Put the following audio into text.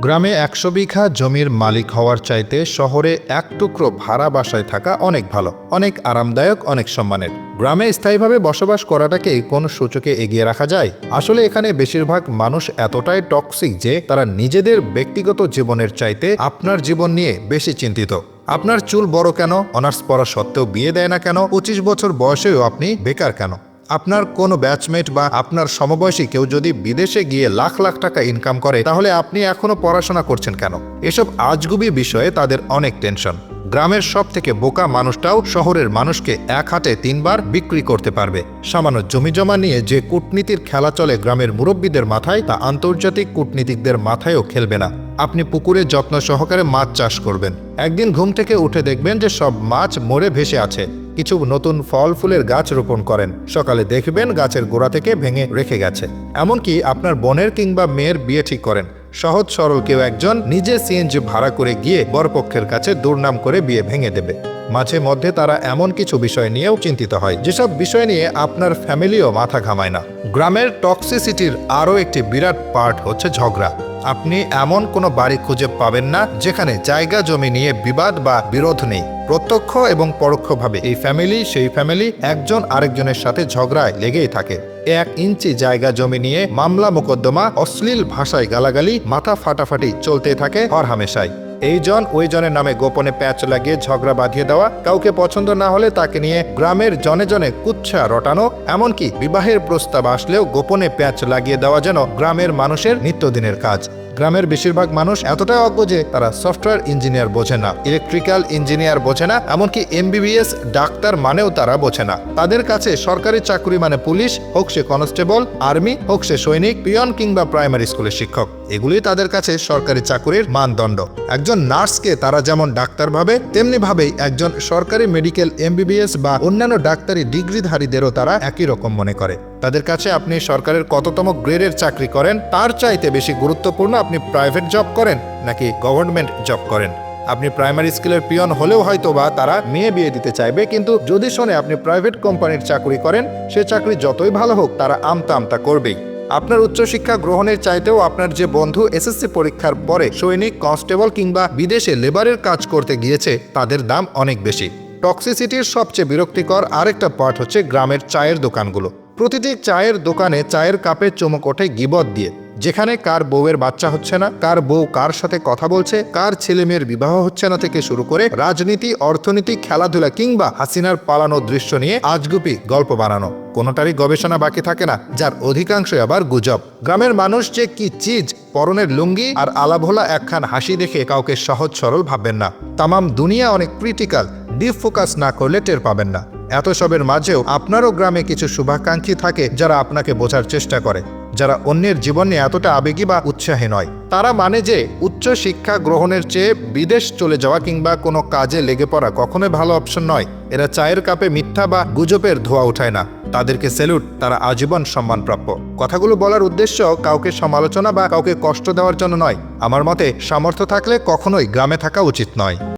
গ্রামে একশো বিঘা জমির মালিক হওয়ার চাইতে শহরে এক টুকরো ভাড়া বাসায় থাকা অনেক ভালো, অনেক আরামদায়ক, অনেক সম্মানের। গ্রামে স্থায়ীভাবে বসবাস করাটাকে কোন সূচকে এগিয়ে রাখা যায়? আসলে এখানে বেশিরভাগ মানুষ এতটাই টক্সিক যে তারা নিজেদের ব্যক্তিগত জীবনের চাইতে আপনার জীবন নিয়ে বেশি চিন্তিত। আপনার চুল বড় কেন? অনার্স পড়া সত্ত্বেও বিয়ে দেয় না কেন? পঁচিশ বছর বয়সেও আপনি বেকার কেন? আপনার কোনো ব্যাচমেট বা আপনার সমবয়সী কেউ যদি বিদেশে গিয়ে লাখ লাখ টাকা ইনকাম করে, তাহলে আপনি এখনও পড়াশোনা করছেন কেন? এসব আজগুবি বিষয়ে তাদের অনেক টেনশন গ্রামের সব থেকে বোকা মানুষটাও শহরের মানুষকে এক হাতে তিনবার বিক্রি করতে পারবে। সামান্য জমি জমা নিয়ে যে কূটনীতির খেলা চলে গ্রামের মুরব্বীদের মাথায়, তা আন্তর্জাতিক কূটনীতিকদের মাথায়ও খেলবে না। আপনি পুকুরে যত্ন সহকারে মাছ চাষ করবেন। একদিন ঘুম থেকে উঠে দেখবেন যে সব মাছ মরে ভেসে আছে। কিছু নতুন ফল ফুলের গাছ রোপণ করেন। সকালে দেখবেন গাছের গোড়া থেকে ভেঙে রেখে গেছে। এমনকি আপনার বোনের কিংবা মেয়ের বিয়ে ঠিক করেন। সহজ সরল কেউ একজন নিজে সিএনজি ভাড়া করে গিয়ে বরপক্ষের কাছে দুর্নাম করে বিয়ে ভেঙে দেবে। মাঝে মধ্যে তারা এমন কিছু বিষয় নিয়েও চিন্তিত হয়। যেসব বিষয় নিয়ে আপনার ফ্যামিলিও মাথা ঘামায় না। গ্রামের টক্সিসিটির আরও একটি বিরাট পার্ট হচ্ছে ঝগড়া। আপনি এমন কোনো বাড়ি খুঁজে পাবেন না যেখানে জায়গা জমি নিয়ে বিবাদ বা বিরোধ নেই। প্রত্যক্ষ এবং পরোক্ষভাবে এই ফ্যামিলি সেই ফ্যামিলি একজন আরেকজনের সাথে ঝগড়ায় লেগেই থাকে। এক ইঞ্চি জায়গা জমি নিয়ে মামলা মোকদ্দমা, অশ্লীল ভাষায় গালাগালি, মাথা ফাটাফাটি চলতে থাকে হর হামেশাই এই জন ওই জনের নামে গোপনে প্যাচ লাগিয়ে ঝগড়া বাঁধিয়ে দেওয়া, কাউকে পছন্দ না হলে তাকে নিয়ে গ্রামের জনে জনে কুচ্ছা রটানো, এমনকি বিবাহের প্রস্তাব আসলেও গোপনে প্যাচ লাগিয়ে দেওয়া যেন গ্রামের মানুষের নিত্যদিনের কাজ। গ্রামের বেশিরভাগ মানুষ এতটাই অজ্ঞ যে তারা সফটওয়্যার ইঞ্জিনিয়ার বোঝে না, ইলেকট্রিক্যাল ইঞ্জিনিয়ার বোঝে না, এমনকি এমবিবিএস ডাক্তার মানেও তারা বোঝে না। তাদের কাছে সরকারি চাকরি মানে পুলিশ, হোক সে কনস্টেবল, আর্মি, হোক সে সৈনিক, পিয়ন কিংবা প্রাইমারি স্কুলের শিক্ষক। এগুলি তাদের কাছে সরকারি চাকুরির মানদণ্ড। একজন নার্সকে তারা যেমন ডাক্তার ভাবে, তেমনি ভাবেই একজন সরকারি মেডিকেল এমবিবিএস বা অন্যান্য ডাক্তারি ডিগ্রিধারীদেরও তারা একই রকম মনে করে। তাদের কাছে আপনি সরকারের কততম গ্রেডের চাকরি করেন, তার চাইতে বেশি গুরুত্বপূর্ণ আপনি প্রাইভেট জব করেন নাকি গভর্নমেন্ট জব করেন? আপনি প্রাইমারি স্কুলের পিয়ন হলেও হয়তো বা তারা মেয়ে বিয়ে দিতে চাইবে, কিন্তু যদি শোনে আপনি প্রাইভেট কোম্পানির চাকরি করেন, সে চাকরি যতই ভালো হোক তারা আমতা আমতা করবেই। আপনার উচ্চশিক্ষা গ্রহণের চাইতেও আপনার যে বন্ধু এসএসসি পরীক্ষার পরে সৈনিক, কনস্টেবল কিংবা বিদেশে লেবারের কাজ করতে গিয়েছে, তাদের দাম অনেক বেশি। টক্সিসিটির সবচেয়ে বিরক্তিকর আরেকটা পার্ট হচ্ছে গ্রামের চায়ের দোকানগুলো। প্রতিটি চায়ের দোকানে চায়ের কাপে চমক ওঠে গিবত দিয়ে। যেখানে কার বউয়ের বাচ্চা হচ্ছে না, কার বউ কার সাথে কথা বলছে, কার ছেলে মেয়ের বিবাহ হচ্ছে না থেকে শুরু করে রাজনীতি, অর্থনীতি, খেলাধুলা কিংবা হাসিনার পালানো দৃশ্য নিয়ে আজগুপি গল্প বানানো। কোনোটারই গবেষণা বাকি থাকে না, যার অধিকাংশই আবার গুজব। গ্রামের মানুষ যে কি চিজ, পরনের লুঙ্গি আর আলাভোলা একখান হাসি দেখে কাউকে সহজ সরল ভাববেন না। তামাম দুনিয়া অনেক ক্রিটিক্যাল ডিপ ফোকাস না করলে টের পাবেন না। এত সবের মাঝেও আপনারও গ্রামে কিছু শুভাকাঙ্ক্ষী থাকে যারা আপনাকে বোঝার চেষ্টা করে, যারা অন্যের জীবনে এতটা আবেগী বা উৎসাহী নয়। তারা মানে যে উচ্চ শিক্ষা গ্রহণের চেয়ে বিদেশ চলে যাওয়া কিংবা কোনো কাজে লেগে পড়া কখনোই ভালো অপশন নয়। এরা চায়ের কাপে মিথ্যা বা গুজবের ধোয়া উঠায় না। তাদেরকে সেলুট, তারা আজীবন সম্মানপ্রাপ্য। কথাগুলো বলার উদ্দেশ্য কাউকে সমালোচনা বা কাউকে কষ্ট দেওয়ার জন্য নয়। আমার মতে, সামর্থ্য থাকলে কখনোই গ্রামে থাকা উচিত নয়।